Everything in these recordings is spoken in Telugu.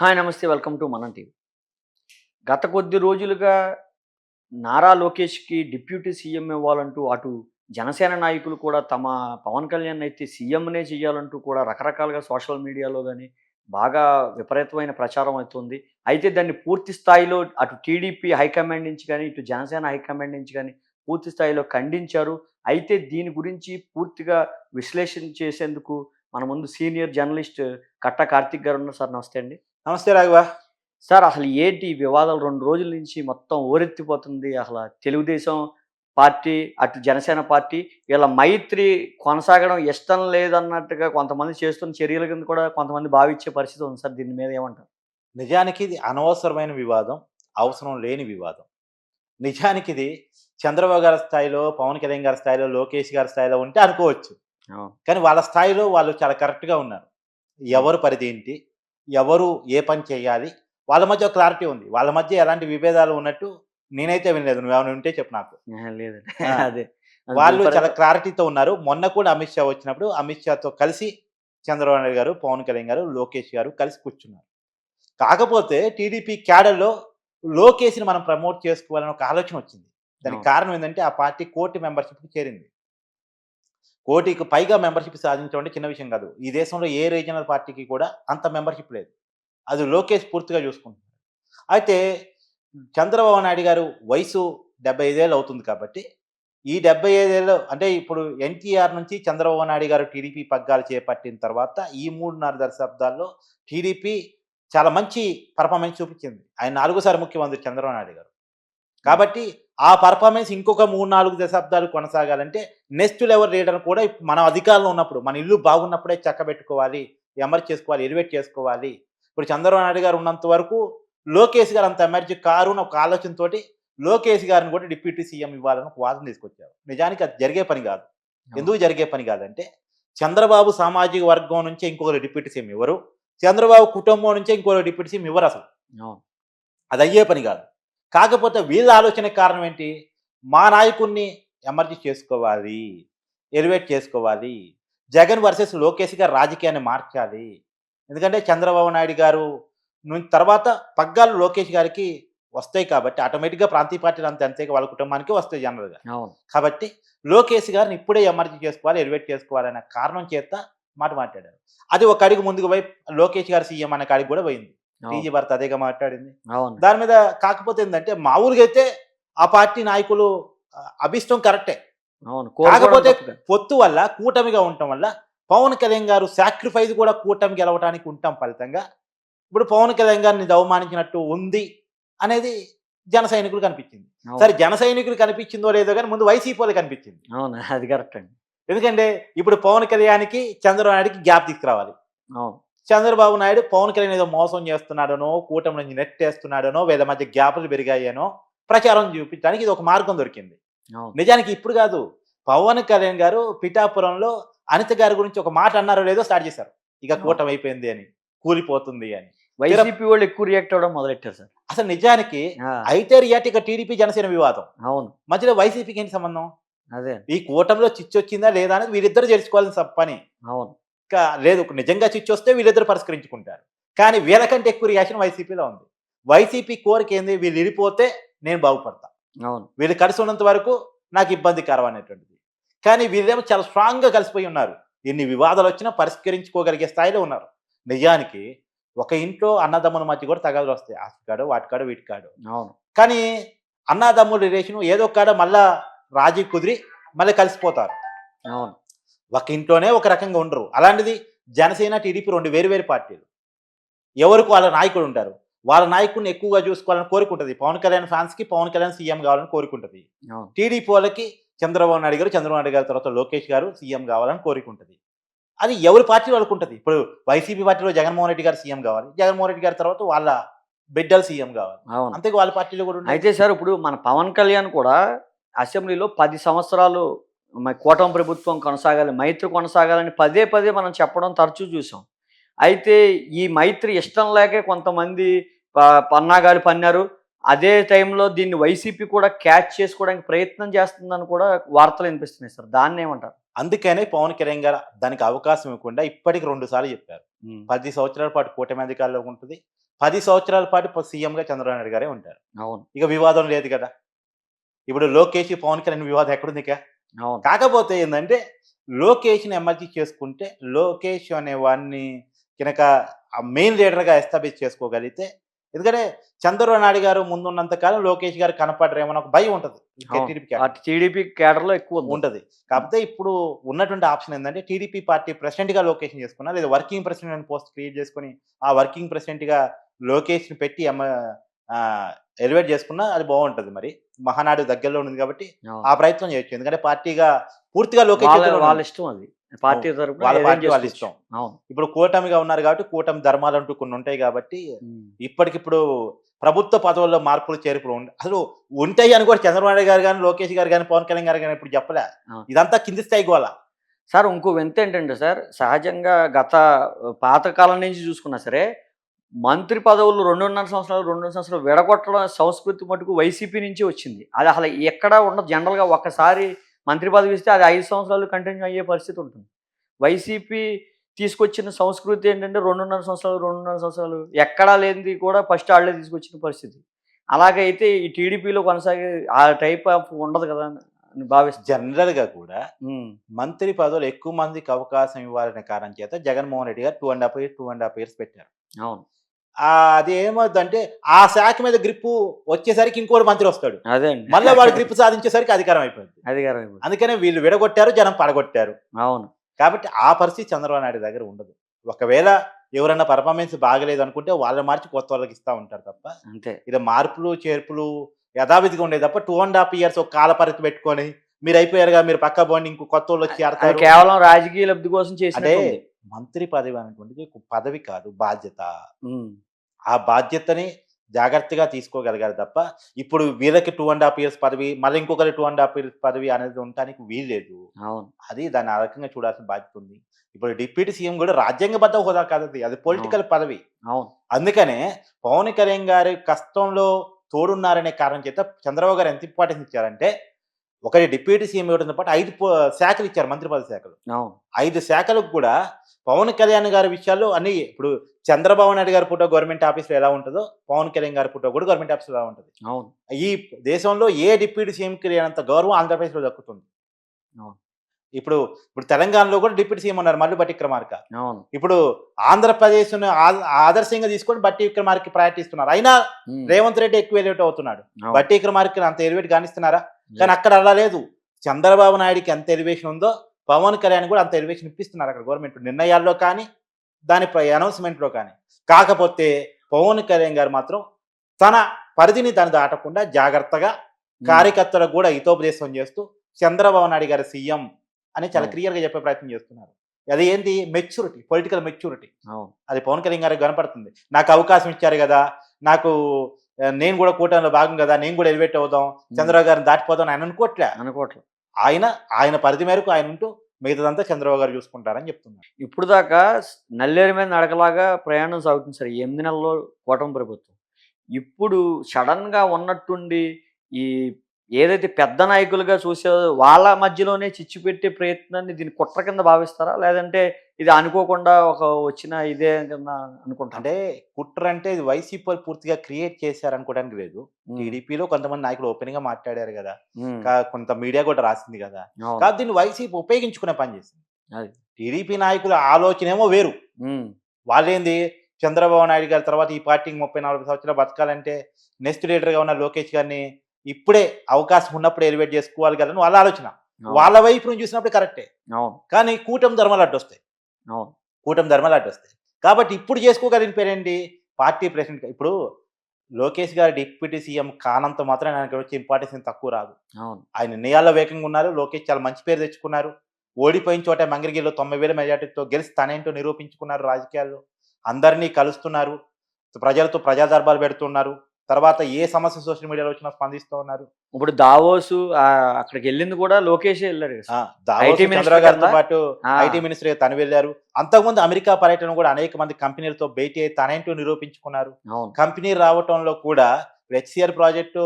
హాయ్ నమస్తే వెల్కమ్ టు మనం టీవీ. గత కొద్ది రోజులుగా నారా లోకేష్కి డిప్యూటీ సీఎం ఇవ్వాలంటూ అటు జనసేన నాయకులు కూడా తమ పవన్ కళ్యాణ్ అయితే సీఎంనే చేయాలంటూ కూడా రకరకాలుగా సోషల్ మీడియాలో కానీ బాగా విపరీతమైన ప్రచారం అవుతుంది. అయితే దాన్ని పూర్తి స్థాయిలో అటు టీడీపీ హైకమాండ్ నుంచి కానీ ఇటు జనసేన హైకమాండ్ నుంచి కానీ పూర్తి స్థాయిలో ఖండించారు. అయితే దీని గురించి పూర్తిగా విశ్లేషణ చేసేందుకు మన ముందు సీనియర్ జర్నలిస్ట్ కట్ట కార్తిక్ గారు ఉన్నారు సార్ నమస్తే అండి. నమస్తే రాఘవ. సార్ అసలు ఏంటి వివాదాలు రెండు రోజుల నుంచి మొత్తం ఓరెత్తిపోతుంది. అసలు తెలుగుదేశం పార్టీ అటు జనసేన పార్టీ వీళ్ళ మైత్రి కొనసాగడం ఇష్టం లేదన్నట్టుగా కొంతమంది చేస్తున్న చర్యల కింద కూడా కొంతమంది భావించే పరిస్థితి ఉంది సార్ దీని మీద ఏమంటారు? నిజానికి ఇది అనవసరమైన వివాదం అవసరం లేని వివాదం. నిజానికి ఇది చంద్రబాబు గారి స్థాయిలో పవన్ కళ్యాణ్ గారి స్థాయిలో లోకేష్ గారి స్థాయిలో ఉంటే అనుకోవచ్చు. కానీ వాళ్ళ స్థాయిలో వాళ్ళు చాలా కరెక్ట్గా ఉన్నారు. ఎవరు పరిధి ఏంటి? ఎవరు ఏ పని చేయాలి? వాళ్ళ మధ్య క్లారిటీ ఉంది. వాళ్ళ మధ్య ఎలాంటి విభేదాలు ఉన్నట్టు నేనైతే వినలేదు. నువ్వేమైనా ఉంటే చెప్పు నాకు. అదే. వాళ్ళు చాలా క్లారిటీతో ఉన్నారు. మొన్న కూడా అమిత్ షా వచ్చినప్పుడు అమిత్ షాతో కలిసి చంద్రబాబు నాయుడు గారు పవన్ కళ్యాణ్ గారు లోకేష్ గారు కలిసి కూర్చున్నారు. కాకపోతే టీడీపీ క్యాడర్లో లోకేష్ని మనం ప్రమోట్ చేసుకోవాలని ఒక ఆలోచన వచ్చింది. దానికి. కారణం ఏంటంటే ఆ పార్టీ కోటి మెంబర్షిప్కి చేరింది. కోటికి పైగా మెంబర్షిప్ సాధించడం అంటే చిన్న విషయం కాదు. ఈ దేశంలో ఏ రీజనల్ పార్టీకి కూడా అంత మెంబర్షిప్ లేదు. అది లోకేష్ పూర్తిగా చూసుకుంటున్నారు అయితే చంద్రబాబు నాయుడు గారు వయసు డెబ్బై ఐదేళ్ళు అవుతుంది కాబట్టి ఈ డెబ్బై ఐదేళ్ళు అంటే ఇప్పుడు ఎన్టీఆర్ నుంచి చంద్రబాబు నాయుడు గారు టీడీపీ పగ్గాలు చేపట్టిన తర్వాత ఈ మూడున్నర దశాబ్దాల్లో టీడీపీ చాలా మంచి పర్ఫార్మెన్స్ చూపించింది. ఆయన నాలుగోసారి ముఖ్యమంత్రి చంద్రబాబు నాయుడు గారు. కాబట్టి ఆ పర్ఫార్మెన్స్ ఇంకొక మూడు నాలుగు దశాబ్దాలు కొనసాగాలంటే నెక్స్ట్ లెవెల్ లీడర్ కూడా మన అధికారంలో ఉన్నప్పుడు మన ఇల్లు బాగున్నప్పుడే చక్కబెట్టుకోవాలి ఎమర్జ్ చేసుకోవాలి ఎలివేట్ చేసుకోవాలి. ఇప్పుడు చంద్రబాబు నాయుడు గారు ఉన్నంత వరకు లోకేష్ గారు అంత ఎమర్జీ కారు ఒక ఆలోచనతోటి లోకేష్ గారిని కూడా డిప్యూటీ సీఎం ఇవ్వాలని ఒక వాదన తీసుకొచ్చారు. నిజానికి అది జరిగే పని కాదు. ఎందుకు జరిగే పని కాదంటే చంద్రబాబు సామాజిక వర్గం నుంచి ఇంకొకరు డిప్యూటీ సీఎం ఇవ్వరు చంద్రబాబు కుటుంబం నుంచే ఇంకొకరు డిప్యూటీ సీఎం ఇవ్వరు అసలు. అది అయ్యే పని కాదు. కాకపోతే వీళ్ళ ఆలోచన కారణం ఏంటి? మా నాయకుడిని ఎమర్జీ చేసుకోవాలి ఎలివేట్ చేసుకోవాలి. జగన్ వర్సెస్ లోకేష్ గారు రాజకీయాన్ని మార్చాలి. ఎందుకంటే చంద్రబాబు నాయుడు గారు తర్వాత పగ్గాలు లోకేష్ గారికి వస్తాయి కాబట్టి ఆటోమేటిక్గా ప్రాంతీయ పార్టీలు అంతే అంతే వాళ్ళ కుటుంబానికి వస్తాయి జనరల్గా. అవును. కాబట్టి లోకేష్ గారిని ఇప్పుడే ఎమర్జీ చేసుకోవాలి ఎలివేట్ చేసుకోవాలనే కారణం చేత మాట మాట్లాడారు. అది ఒక అడుగు ముందుకు పోయి లోకేష్ గారు సీఎం అనే కాడికి కూడా పోయింది. టీజీ భర్త అదేగా మాట్లాడింది. దాని మీద కాకపోతే ఏంటంటే మామూలుగా అయితే ఆ పార్టీ నాయకులు అభిష్టం కరెక్టే. కాకపోతే. పొత్తు వల్ల కూటమిగా ఉండటం వల్ల పవన్ కళ్యాణ్ గారు సాక్రిఫైస్ కూడా కూటమి గెలవడానికి ఉంటాం ఫలితంగా. ఇప్పుడు పవన్ కళ్యాణ్ గారిని అవమానించినట్టు ఉంది అనేది జన సైనికులు కనిపించింది. సరే జన సైనికులు కనిపించిందో లేదో కానీ ముందు వైసీపీ కనిపించింది. అవును అది కరెక్ట్ అండి. ఎందుకంటే ఇప్పుడు పవన్ కళ్యాణ్కి చంద్రబాబు నాయుడుకి గ్యాప్ తీసుకురావాలి. అవును. చంద్రబాబు నాయుడు పవన్ కళ్యాణ్ ఏదో మోసం చేస్తున్నాడనో కూటమి నుంచి నెట్టేస్తున్నాడనో వీళ్ళ మధ్య గ్యాపులు పెరిగాయనో ప్రచారం చూపించడానికి ఇది ఒక మార్గం దొరికింది. నిజానికి ఇప్పుడు కాదు పవన్ కళ్యాణ్ గారు పిఠాపురంలో అనిత గారి గురించి ఒక మాట అన్నారో లేదో స్టార్ట్ చేశారు. ఇక కూటమి అయిపోయింది అని కూలిపోతుంది అని. వైసీపీ వాళ్ళు ఎక్కువ రియాక్ట్ అవ్వడం మొదలెట్టారు సార్? అసలు నిజానికి అయితే రియాట్ ఇక టీడీపీ జనసేన వివాదం. అవును. మధ్యలో వైసీపీకి ఏంటి సంబంధం? అదే. ఈ కూటమిలో చిచ్చు వచ్చిందా లేదా అనేది వీరిద్దరు తెలుసుకోవాల్సిన పని. అవును. లేదు నిజంగా చిచ్చు వస్తే వీళ్ళిద్దరు పరిష్కరించుకుంటారు. కానీ వీళ్ళకంటే ఎక్కువ రియాక్షన్ వైసీపీలో ఉంది. వైసీపీ కోరిక ఏంది? వీళ్ళు విడిపోతే నేను బాగుపడతా. అవును. వీళ్ళు కలిసి ఉన్నంత వరకు నాకు ఇబ్బందికరం అనేటువంటిది. కానీ వీళ్ళేమో చాలా స్ట్రాంగ్గా కలిసిపోయి ఉన్నారు. ఎన్ని వివాదాలు వచ్చినా పరిష్కరించుకోగలిగే స్థాయిలో ఉన్నారు. నిజానికి ఒక ఇంట్లో అన్నదమ్ముల మధ్య కూడా తగాదులు వస్తాయి. ఆస్తికాడు వాటికాడు వీటికాడు. అవును. కానీ అన్నదమ్ముల రిలేషన్ ఏదో కాడ మళ్ళా రాజీ కుదిరి మళ్ళీ కలిసిపోతారు. అవును. ఒక ఇంట్లోనే ఒక రకంగా ఉండరు. అలాంటిది జనసేన టీడీపీ రెండు వేరు వేరు పార్టీలు. ఎవరికి వాళ్ళ నాయకుడు ఉంటారు? వాళ్ళ నాయకుడిని ఎక్కువగా చూసుకోవాలని కోరుకుంటుంది. పవన్ కళ్యాణ్ ఫ్యాన్స్కి పవన్ కళ్యాణ్ సీఎం కావాలని కోరుకుంటుంది. టీడీపీ వాళ్ళకి చంద్రబాబు నాయుడు గారు చంద్రబాబు నాయుడు గారి తర్వాత లోకేష్ గారు సీఎం కావాలని కోరుకుంటుంది. అది ఎవరి పార్టీ వాళ్ళకు ఉంటుంది? ఇప్పుడు వైసీపీ పార్టీలో జగన్మోహన్ రెడ్డి గారు సీఎం కావాలి. జగన్మోహన్ రెడ్డి గారి తర్వాత వాళ్ళ బిడ్డలు సీఎం కావాలి. అంతే వాళ్ళ పార్టీలో కూడా. అయితే సార్ ఇప్పుడు మన పవన్ కళ్యాణ్ కూడా అసెంబ్లీలో పది సంవత్సరాలు కూటమి ప్రభుత్వం కొనసాగాలి మైత్రి కొనసాగాలని పదే పదే మనం చెప్పడం తరచూ చూసాం. అయితే ఈ మైత్రి ఇష్టం లేకే కొంతమంది పన్నాగాలు పన్నారు. అదే టైంలో దీన్ని వైసీపీ కూడా క్యాచ్ చేసుకోవడానికి ప్రయత్నం చేస్తుందని కూడా వార్తలు వినిపిస్తున్నాయి సార్. దాన్ని ఏమంటారు? అందుకనే పవన్ కళ్యాణ్ గారు దానికి అవకాశం ఇవ్వకుండా ఇప్పటికి రెండు సార్లు చెప్పారు. పది సంవత్సరాల పాటు కూటమి అధికారంలో ఉంటుంది. పది సంవత్సరాల పాటు సీఎంగా చంద్రబాబు నాయుడు గారే ఉంటారు. అవును. ఇక వివాదం లేదు కదా. ఇప్పుడు లోకేష్ పవన్ కళ్యాణ్ వివాదం ఎక్కడుంది ఇక కాకపోతే ఏంటంటే లోకేష్ని ఎమర్జీ చేసుకుంటే లోకేష్ అనే వాడిని కనుక మెయిన్ లీడర్గా ఎస్టాబ్లిష్ చేసుకోగలిగితే ఎందుకంటే చంద్రబాబు నాయుడు గారు ముందున్నంత కాలం లోకేష్ గారు కనపడరేమో ఒక భయం ఉంటుంది. టీడీపీ కేడర్లో ఎక్కువ ఉంటది. కాకపోతే ఇప్పుడు ఉన్నటువంటి ఆప్షన్ ఏంటంటే టీడీపీ పార్టీ ప్రెసిడెంట్గా లోకేష్ చేసుకున్నా లేదా వర్కింగ్ ప్రెసిడెంట్ అని పోస్ట్ క్రియేట్ చేసుకుని ఆ వర్కింగ్ ప్రెసిడెంట్గా లోకేష్ని పెట్టి ఎలివేట్ చేసుకున్నా అది బాగుంటది మరి మహానాడు దగ్గరలో ఉంది కాబట్టి. ఆ ప్రయత్నం చేయొచ్చు ఎందుకంటే పార్టీగా పూర్తిగా లోకేష్ వాళ్ళ. ఇష్టం అది పార్టీ వాళ్ళ పార్టీ వాళ్ళ. ఇష్టం. ఇప్పుడు కూటమిగా ఉన్నారు కాబట్టి కూటమి ధర్మాలు అంటూ కొన్ని ఉంటాయి కాబట్టి. ఇప్పటికిప్పుడు ప్రభుత్వ పదవుల్లో మార్పులు చేర్పులు అసలు ఉంటాయి అని కూడా చంద్రబాబు నాయుడు గారు కానీ లోకేష్ గారు కానీ పవన్ కళ్యాణ్ గారు కానీ ఇప్పుడు చెప్పలే. ఇదంతా కింది స్థాయి గోల సార్ ఇంకో వింత ఏంటంటే సార్ సహజంగా గత పాతకాలం నుంచి చూసుకున్నా సరే మంత్రి పదవులు రెండున్నర సంవత్సరాలు రెండున్నర సంవత్సరాలు విడగొట్టడం సంస్కృతి మటుకు వైసీపీ నుంచి వచ్చింది. అది అసలు ఎక్కడ ఉండదు. జనరల్గా ఒక్కసారి మంత్రి పదవి ఇస్తే అది ఐదు సంవత్సరాలు కంటిన్యూ అయ్యే పరిస్థితి ఉంటుంది. వైసీపీ తీసుకొచ్చిన సంస్కృతి ఏంటంటే రెండున్నర సంవత్సరాలు రెండున్నర సంవత్సరాలు ఎక్కడా లేనిది కూడా ఫస్ట్ వాళ్ళే తీసుకొచ్చిన పరిస్థితి. అలాగైతే ఈ టీడీపీలో కొనసాగే ఆ టైప్ ఆఫ్ ఉండదు కదా అని భావిస్తాను జనరల్గా కూడా మంత్రి పదవులు ఎక్కువ మందికి అవకాశం ఇవ్వాలనే కారణం చేత జగన్మోహన్ రెడ్డి గారు two and half year two and half years పెట్టారు. అవును. అది ఏమవుతుందంటే ఆ శాఖ మీద గ్రిప్ వచ్చేసరికి ఇంకోటి మంత్రి వస్తాడు. అదే మళ్ళీ వాడు గ్రిప్ సాధించేసరికి అధికారం అయిపోయింది. అధికారం ఇవ్వదు. అందుకనే వీళ్ళు విడగొట్టారు జనం పడగొట్టారు. అవును. కాబట్టి ఆ పరిస్థితి చంద్రబాబు నాయుడు దగ్గర ఉండదు. ఒకవేళ ఎవరైనా పర్ఫార్మెన్స్ బాగలేదు అనుకుంటే వాళ్ళని మార్చి కొత్త వాళ్ళకి ఇస్తా ఉంటారు తప్ప అంతే. ఇది మార్పులు చేర్పులు యథావిధిగా ఉండేది తప్ప టూ అండ్ హాఫ్ ఇయర్స్ ఒక కాల పరిధి పెట్టుకొని మీరు అయిపోయారుగా మీరు పక్క పోండి ఇంకో కొత్త వాళ్ళు వచ్చి కేవలం రాజకీయ లబ్ధి కోసం ఉంది. మంత్రి పదవి అనేటువంటిది ఒక పదవి కాదు బాధ్యత. ఆ బాధ్యతని జాగ్రత్తగా తీసుకోగలగాలి తప్ప ఇప్పుడు వీళ్ళకి టూ అండ్ హాఫ్ ఇయర్స్ పదవి మళ్ళీ ఇంకొకరి టూ అండ్ హాఫ్ ఇయర్స్ పదవి అనేది ఉండటానికి వీల్లేదు. అవును. అది దాన్ని ఆ రకంగా చూడాల్సిన బాధ్యత ఉంది. ఇప్పుడు డిప్యూటీ సీఎం కూడా రాజ్యాంగబద్ధ హోదా కాదు అది. అది పొలిటికల్ పదవి. అవును. అందుకనే పవన్ కళ్యాణ్ గారి కష్టంలో తోడున్నారనే కారణం చేత చంద్రబాబు గారు ఎంత ఇంపార్టెన్స్ ఇచ్చారంటే ఒకటి డిప్యూటీ సీఎం ఇవ్వడంతో పాటు ఐదు శాఖలు ఇచ్చారు మంత్రి పదవి శాఖలు ఐదు శాఖలకు కూడా పవన్ కళ్యాణ్ గారి విషయాల్లో అన్ని ఇప్పుడు చంద్రబాబు నాయుడు గారి ఫోటో గవర్నమెంట్ ఆఫీస్లో ఎలా ఉంటుందో పవన్ కళ్యాణ్ గారి ఫోటో కూడా గవర్నమెంట్ ఆఫీస్లో ఎలా ఉంటుంది. అవును. ఈ దేశంలో ఏ డిప్యూటీ సీఎంకి లేనంత గౌరవం ఆంధ్రప్రదేశ్లో దక్కుతుంది. అవును. ఇప్పుడు ఇప్పుడు తెలంగాణలో కూడా డిప్యూటీ సీఎం ఉన్నారు మల్లు బట్టి విక్రమార్క. అవును. ఇప్పుడు ఆంధ్రప్రదేశ్ ఆదర్శంగా తీసుకొని బట్టి విక్రమార్కి ప్రయారిటీ ఇస్తున్నారు అయినా రేవంత్ రెడ్డి ఎక్కువ ఎలివేట్ అవుతున్నాడు. బట్టి విక్రమార్కి అంత ఎలివేట్ కానిస్తున్నారా కానీ అక్కడ అలా లేదు. చంద్రబాబు నాయుడికి ఎంత ఎలివేషన్ ఉందో పవన్ కళ్యాణ్ కూడా అంత ఎలివేషన్ ఇప్పిస్తున్నారు అక్కడ గవర్నమెంట్ నిర్ణయాల్లో కానీ దాని అనౌన్స్మెంట్లో కానీ. కాకపోతే పవన్ కళ్యాణ్ గారు మాత్రం తన పరిధిని తను దాటకుండా జాగ్రత్తగా ఉమ్, కార్యకర్తలకు కూడా హితోపదేశం చేస్తూ చంద్రబాబు నాయుడు గారి సీఎం అని చాలా అవును. క్లియర్గా చెప్పే ప్రయత్నం చేస్తున్నారు. అది ఏంటి? Maturity political maturity. అది పవన్ కళ్యాణ్ గారికి కనపడుతుంది. నాకు అవకాశం ఇచ్చారు కదా నాకు నేను కూడా కూటమిలో భాగం కదా నేను కూడా ఎలివేట్ అవుదాం చంద్రబాబు గారిని దాటిపోదాం ఆయన అనుకోవట్లే. అనుకోవట్లేదు ఆయన ఆయన పరిధి మేరకు ఆయన ఉంటూ మిగతాదంతా చంద్రబాబు గారు చూసుకుంటారని చెప్తున్నారు. ఇప్పుడు దాకా నల్లేరు మీద నడకలాగా ప్రయాణం సాగుతుంది సార్. ఎనిమిది నెలల్లో కూటమి ప్రభుత్వం. ఇప్పుడు సడన్గా ఉన్నట్టుండి ఈ ఏదైతే పెద్ద నాయకులుగా చూసే వాళ్ళ మధ్యలోనే చిచ్చు పెట్టే ప్రయత్నాన్ని దీన్ని కుట్ర కింద భావిస్తారా? లేదంటే ఇది అనుకోకుండా ఒక వచ్చిన ఇదే కింద అనుకుంటా అంటే కుట్ర అంటే ఇది వైసీపీ పూర్తిగా క్రియేట్ చేశారు అనుకోవడానికి లేదు టీడీపీలో కొంతమంది నాయకులు ఓపెన్గా మాట్లాడారు కదా. కొంత మీడియా కూడా రాసింది కదా. కాదు దీన్ని వైసీపీ ఉపయోగించుకునే పని చేసింది. టీడీపీ నాయకుల ఆలోచన ఏమో వేరు. వాళ్ళేంది? చంద్రబాబు నాయుడు గారి తర్వాత ఈ పార్టీకి ముప్పై నలభై సంవత్సరాలు బతకాలంటే నెక్స్ట్ లీడర్గా ఉన్న లోకేష్ గారిని ఇప్పుడే అవకాశం ఉన్నప్పుడు ఎలివేట్ చేసుకోవాలి కదా వాళ్ళ ఆలోచన. వాళ్ళ వైపు నుంచి చూసినప్పుడు కరెక్టే కానీ కూటమి ధర్మాలు అడ్డు వస్తాయి. కూటమి ధర్మాలు అడ్డు వస్తాయి. కాబట్టి ఇప్పుడు చేసుకోగలిగిన పేరేంటి? పార్టీ ప్రెసిడెంట్ ఇప్పుడు లోకేష్ గారు డిప్యూటీ సీఎం కానంత మాత్రం ఆయనకి వచ్చే ఇంపార్టెన్స్ తక్కువ రాదు. ఆయన నిర్ణయాల్లో వేగంగా ఉన్నారు. లోకేష్ చాలా మంచి పేరు తెచ్చుకున్నారు. ఓడిపోయిన చోట మంగళగిరిలో తొంభై వేల మెజార్టీతో గెలిచి తనేంటో నిరూపించుకున్నారు రాజకీయాల్లో. అందరినీ కలుస్తున్నారు. ప్రజలతో ప్రజా దర్బాలు పెడుతున్నారు. తర్వాత ఏ సమస్య సోషల్ మీడియాలో వచ్చినా స్పందిస్తూ ఉన్నారు? ఇప్పుడు దావోసు అక్కడికి వెళ్ళింది కూడా లోకేష్ వెళ్ళాడు చంద్రబాబు? పాటు ఐటీ మినిస్టర్ తను వెళ్ళారు. అంతకుముందు అమెరికా పర్యటన కూడా అనేక మంది కంపెనీలతో భేటీ అయి తనేంటో నిరూపించుకున్నారు. కంపెనీ రావటంలో కూడా ఇప్పుడు హెచ్సిఆర్ ప్రాజెక్టు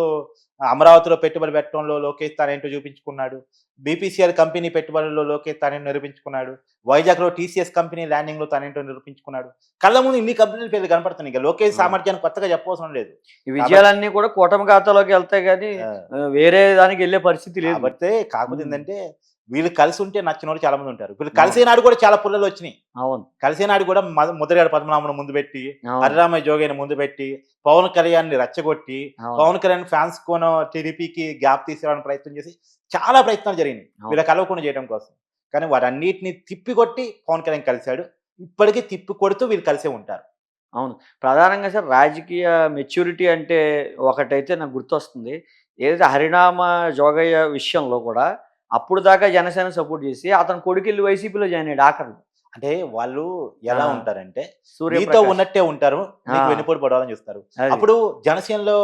అమరావతిలో పెట్టుబడి పెట్టడంలో లోకేష్ తానేంటో చూపించుకున్నాడు. బీపీసీఆర్ కంపెనీ పెట్టుబడుల్లో లోకేష్ తానేంటో నిరూపించుకున్నాడు. వైజాగ్లో టీసీఎస్ కంపెనీ ల్యాండింగ్లో తానేంటో నిరూపించుకున్నాడు. కళ్ళ ముందు ఇన్ని కంపెనీల పేర్లు కనపడుతున్నాయి. ఇక లోకేష్ సామర్థ్యాన్ని కొత్తగా చెప్పవసరం లేదు. ఈ విజయాలన్నీ కూడా కూటమి ఖాతాలోకి వెళ్తాయి కానీ వేరే దానికి వెళ్ళే పరిస్థితి లేదు. కాకపోతే. ఏంటంటే వీళ్ళు కలిసి ఉంటే నచ్చిన వాళ్ళు చాలా మంది ఉంటారు. వీళ్ళు కలిసే నాడు కూడా చాలా పుల్లలు వచ్చినాయి. అవును. కలిసే నాడు కూడా ముద్రగడ పద్మనాభను ముందు పెట్టి అవును. హరిరామయ్య జోగయ్యని ముందు పెట్టి పవన్ కళ్యాణ్ని రెచ్చగొట్టి అవును. పవన్ కళ్యాణ్ ఫ్యాన్స్ కోనో టీడీపీకి గ్యాప్ తీసుకురావడానికి ప్రయత్నం చేసి చాలా ప్రయత్నాలు జరిగినాయి. అవును. వీళ్ళ కలవకుండా చేయడం కోసం. కానీ వాటన్నిటిని తిప్పికొట్టి పవన్ కళ్యాణ్ కలిశాడు. ఇప్పటికీ తిప్పి కొడుతూ వీళ్ళు కలిసే ఉంటారు. ప్రధానంగా సార్ రాజకీయ మెచ్యూరిటీ అంటే ఒకటైతే నాకు గుర్తొస్తుంది. ఏదైతే హరినామ జోగయ్య విషయంలో కూడా అప్పుడు దాకా జనసేన సపోర్ట్ చేసి అతను కొడుకెళ్ళి వైసీపీలో జాయిన్ అయ్యాడు ఆఖరు అంటే వాళ్ళు ఎలా. ఉంటారంటే సూర్యప్రకాష్. ఉన్నట్టే ఉంటారు మీకు. వెనుపోటు పడవాలని చూస్తారు. అప్పుడు జనసేనలో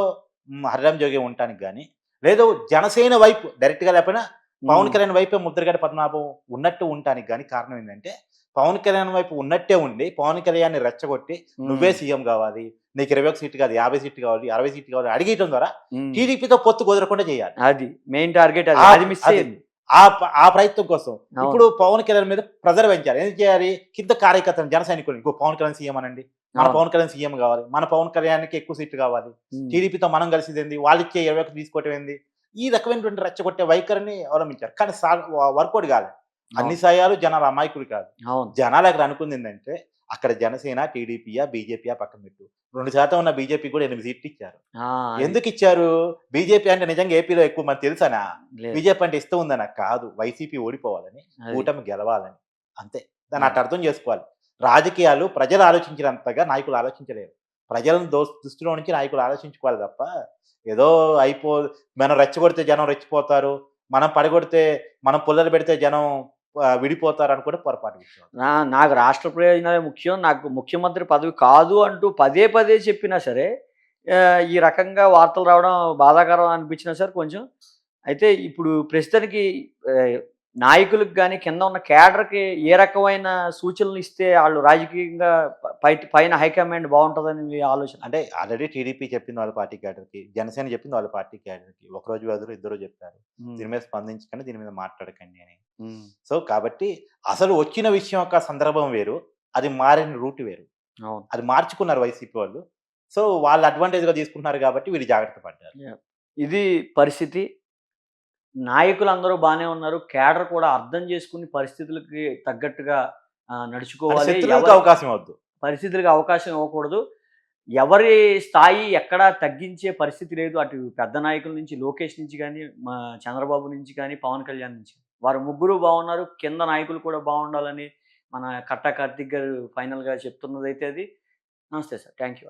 హరిరామ్ జోగి ఉండటానికి కానీ లేదు జనసేన వైపు డైరెక్ట్గా లేకపోయినా పవన్ కళ్యాణ్ వైపే ముద్రగడ పద్మనాభం ఉన్నట్టు ఉండటానికి కానీ కారణం ఏంటంటే పవన్ కళ్యాణ్ వైపు ఉన్నట్టే ఉండి పవన్ కళ్యాణ్ రెచ్చగొట్టి నువ్వే సీఎం కావాలి నీకు ఇరవై ఒక సీట్ కాదు యాభై సీట్ కావాలి అరవై సీట్ కావాలి అడిగేయడం ద్వారా టీడీపీతో పొత్తు కుదరకుండా చేయాలి. అది మెయిన్ టార్గెట్ అది. మిస్. అయింది. ఆ ఆ ప్రయత్నం కోసం. ఇప్పుడు పవన్ కళ్యాణ్ మీద ప్రెజర్ పెంచాలి ఏం చేయాలి? కింద కార్యకర్తలు జన సైనికులు. ఇంకో పవన్ కళ్యాణ్ సీఎం అనండి. మన. పవన్ కళ్యాణ్ సీఎం కావాలి. మన పవన్ కళ్యాణ్కి ఎక్కువ సీట్లు కావాలి. టీడీపీతో మనం కలిసింది ఏంది వాళ్ళు ఇచ్చే ఇరవై ఒకటి తీసుకోవటం ఏంది? ఈ రకమైనటువంటి రెచ్చగొట్టే వైఖరిని అవలంబించారు. కానీ వర్కౌట్ కాలేదు అన్ని సాయాలు జనాలు అమాయకులు కాదు. జనాలు అక్కడ అనుకుంది ఏంటంటే అక్కడ జనసేన టీడీపీయా బీజేపీయా పక్కన పెట్టు. రెండు శాతం ఉన్న బీజేపీ కూడా ఎనిమిది సీట్లు ఇచ్చారు. ఎందుకు ఇచ్చారు? బీజేపీ అంటే నిజంగా ఏపీలో ఎక్కువ మంది తెలుసానా. బీజేపీ అంటే ఇష్టం ఉందనా కాదు. వైసీపీ ఓడిపోవాలని. కూటమి గెలవాలని. అంతే. దాన్ని అట్ట అర్థం చేసుకోవాలి. రాజకీయాలు ప్రజలు ఆలోచించినంతగా నాయకులు ఆలోచించలేరు. ప్రజలను దో దృష్టిలో నుంచి నాయకులు ఆలోచించుకోవాలి తప్ప ఏదో అయిపో మనం రెచ్చగొడితే జనం రెచ్చిపోతారు. మనం పడగొడితే మనం పుల్లలు పెడితే జనం విడిపోతారని కూడా పొరపాటు నా నాకు రాష్ట్ర ప్రయోజనాలే ముఖ్యం నాకు ముఖ్యమంత్రి పదవి కాదు అంటూ పదే పదే చెప్పినా సరే ఈ రకంగా వార్తలు రావడం బాధాకరం అనిపించినా సరే కొంచెం. అయితే ఇప్పుడు ప్రస్తుతానికి నాయకులకు కానీ కింద ఉన్న కేడర్కి ఏ రకమైన సూచనలు ఇస్తే వాళ్ళు రాజకీయంగా ప- పైన హైకమాండ్ బాగుంటుందని మీ ఆలోచన? అంటే ఆల్రెడీ టీడీపీ చెప్పింది వాళ్ళ పార్టీ క్యాడర్కి జనసేన చెప్పింది వాళ్ళ పార్టీ క్యాడర్కి ఒక రోజు వ్యవధిలో ఇద్దరు చెప్పారు. దీని మీద స్పందించకండి దీని మీద మాట్లాడకండి అని. సో కాబట్టి అసలు వచ్చిన విషయం యొక్క సందర్భం వేరు అది మారిన రూట్ వేరు. అది మార్చుకున్నారు వైసీపీ వాళ్ళు. సో వాళ్ళు అడ్వాంటేజ్గా తీసుకుంటున్నారు కాబట్టి వీళ్ళు జాగ్రత్త పడ్డారు. ఇది పరిస్థితి. నాయకులు అందరూ బాగానే ఉన్నారు. కేడర్ కూడా అర్థం చేసుకుని పరిస్థితులకి తగ్గట్టుగా నడుచుకోవాలి. అవకాశం వద్దు పరిస్థితులకు అవకాశం ఇవ్వకూడదు. ఎవరి స్థాయి ఎక్కడా తగ్గించే పరిస్థితి లేదు. అటు పెద్ద నాయకుల నుంచి లోకేష్ నుంచి కానీ మా చంద్రబాబు నుంచి కానీ పవన్ కళ్యాణ్ నుంచి. వారు ముగ్గురు బాగున్నారు కింద నాయకులు కూడా బాగుండాలని మన కట్టా కార్తిక్ గారు ఫైనల్గా చెప్తున్నదైతే అది. నమస్తే సార్. Thank you